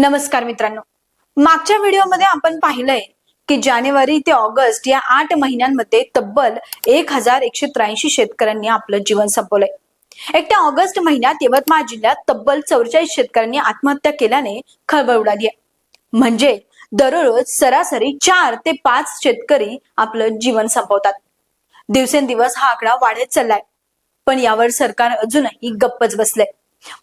नमस्कार मित्रांनो. मागच्या व्हिडिओमध्ये आपण पाहिलंय की जानेवारी ते ऑगस्ट या आठ महिन्यांमध्ये तब्बल एक हजार एकशे त्र्याऐंशी शेतकऱ्यांनी आपलं जीवन संपवलंय. एकट्या ऑगस्ट महिन्यात यवतमाळ जिल्ह्यात तब्बल चौवेचाळीस शेतकऱ्यांनी आत्महत्या केल्याने खळबळ उडाली आहे म्हणजे दररोज सरासरी चार ते पाच शेतकरी आपलं जीवन संपवतात. दिवसेंदिवस हा आकडा वाढत चाललाय. पण यावर सरकार अजूनही गप्पच बसलंय.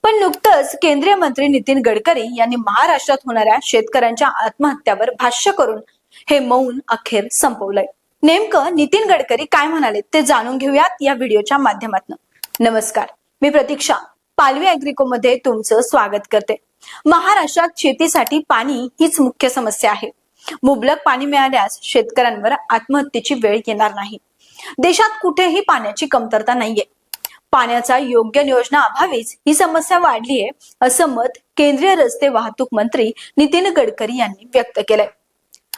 पण नुकतंच केंद्रीय मंत्री नितीन गडकरी यांनी महाराष्ट्रात होणाऱ्या शेतकऱ्यांच्या आत्महत्यावर भाष्य करून हे मौन अखेर संपवलंय. नेमकं नितीन गडकरी काय म्हणाले ते जाणून घेऊयात या व्हिडिओच्या माध्यमातून. नमस्कार मी प्रतीक्षा पालवी अॅग्रिको मध्ये तुमचं स्वागत करते. महाराष्ट्रात शेतीसाठी पाणी हीच मुख्य समस्या आहे. मुबलक पाणी मिळाल्यास शेतकऱ्यांवर आत्महत्येची वेळ येणार नाही. देशात कुठेही पाण्याची कमतरता नाहीये. पाण्याचा योग्य नियोजना अभावीच ही समस्या वाढली आहे असं मत केंद्रीय रस्ते वाहतूक मंत्री नितीन गडकरी यांनी व्यक्त केलंय.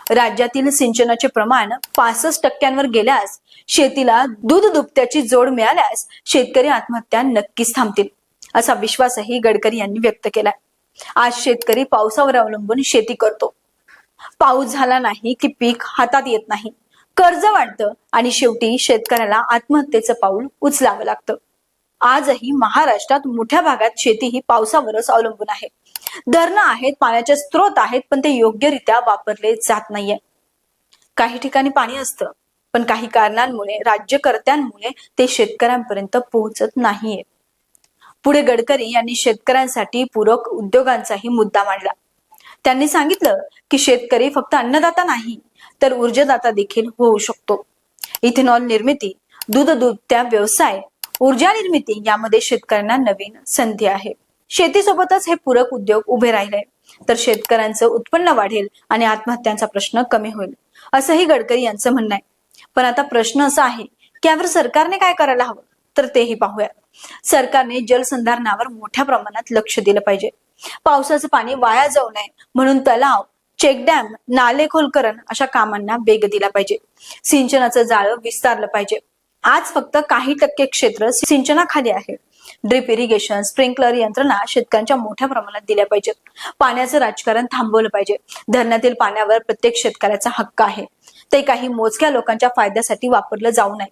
राज्यातील सिंचनाचे प्रमाण पासष्ट टक्क्यांवर गेल्यास शेतीला दूध दुभत्याची जोड मिळाल्यास शेतकरी आत्महत्या नक्कीच थांबतील असा विश्वासही गडकरी यांनी व्यक्त केलाय. आज शेतकरी पावसावर अवलंबून शेती करतो. पाऊस झाला नाही की पीक हातात येत नाही. कर्ज वाढतं आणि शेवटी शेतकऱ्याला आत्महत्येचं पाऊल उचलावं लागतं. आजही महाराष्ट्रात मोठ्या भागात शेती ही पावसावरच अवलंबून आहे. धरणं आहेत पाण्याचे स्रोत आहेत पण ते योग्यरित्या वापरले जात नाहीये. काही ठिकाणी पाणी असतं पण काही कारणांमुळे राज्यकर्त्यांमुळे ते शेतकऱ्यांपर्यंत पोहोचत नाहीये. पुढे गडकरी यांनी शेतकऱ्यांसाठी पूरक उद्योगांचाही मुद्दा मांडला. त्यांनी सांगितलं की शेतकरी फक्त अन्नदाता नाही तर ऊर्जादाता देखील होऊ शकतो. इथेनॉल निर्मिती दूध दुभत्या व्यवसाय ऊर्जा निर्मिती यामध्ये शेतकऱ्यांना नवीन संधी आहे. शेतीसोबतच हे पूरक उद्योग उभे राहिले. तर शेतकऱ्यांचं उत्पन्न वाढेल आणि आत्महत्यांचा प्रश्न कमी होईल असंही गडकरी यांचं म्हणणं आहे. पण आता प्रश्न असा आहे की यावर सरकारने काय करायला हवं? तर तेही पाहूया. सरकारने जलसंधारणावर मोठ्या प्रमाणात लक्ष दिलं पाहिजे. पावसाचं पाणी वाया जाऊ नये म्हणून तलाव चेकडॅम नाले खोलकरण अशा कामांना वेग दिला पाहिजे. सिंचनाचं जाळं विस्तारलं पाहिजे. आज फक्त काही टक्के क्षेत्र सिंचनाखाली आहे. ड्रिप इरिगेशन स्प्रिंकलर यंत्रणा शेतकऱ्यांच्या मोठ्या प्रमाणात दिल्या पाहिजेत. पाण्याचं राजकारण थांबवलं पाहिजे. धरणातील पाण्यावर प्रत्येक शेतकऱ्याचा हक्क आहे. ते काही मोजक्या लोकांच्या फायद्यासाठी वापरलं जाऊ नये.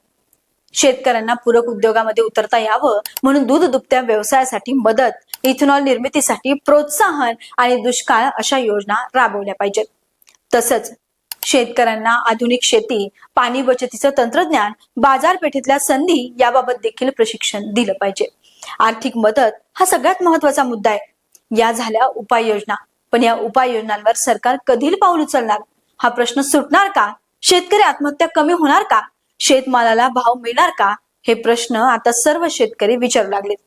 शेतकऱ्यांना पूरक उद्योगामध्ये उतरता यावं म्हणून दूध दुभत्या व्यवसायासाठी मदत इथेनॉल निर्मितीसाठी प्रोत्साहन आणि दुष्काळ अशा योजना राबवल्या पाहिजेत. तसंच शेतकऱ्यांना आधुनिक शेती पाणी बचतीचं तंत्रज्ञान बाजारपेठेतल्या संधी याबाबत देखील प्रशिक्षण दिलं पाहिजे. आर्थिक मदत हा सगळ्यात महत्त्वाचा मुद्दा आहे. या झाल्या उपाययोजना. पण या उपाययोजनांवर सरकार कधी पाऊल उचलणार? हा प्रश्न सुटणार का? शेतकरी आत्महत्या कमी होणार का? शेतमालाला भाव मिळणार का? हे प्रश्न आता सर्व शेतकरी विचारू लागलेत.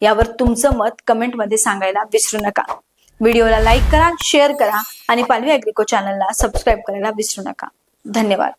यावर तुमचं मत कमेंटमध्ये सांगायला विसरू नका. व्हिडिओला लाईक करा शेअर करा आणि पालवी अॅग्रिको चॅनलला सबस्क्राईब करायला विसरू नका. धन्यवाद.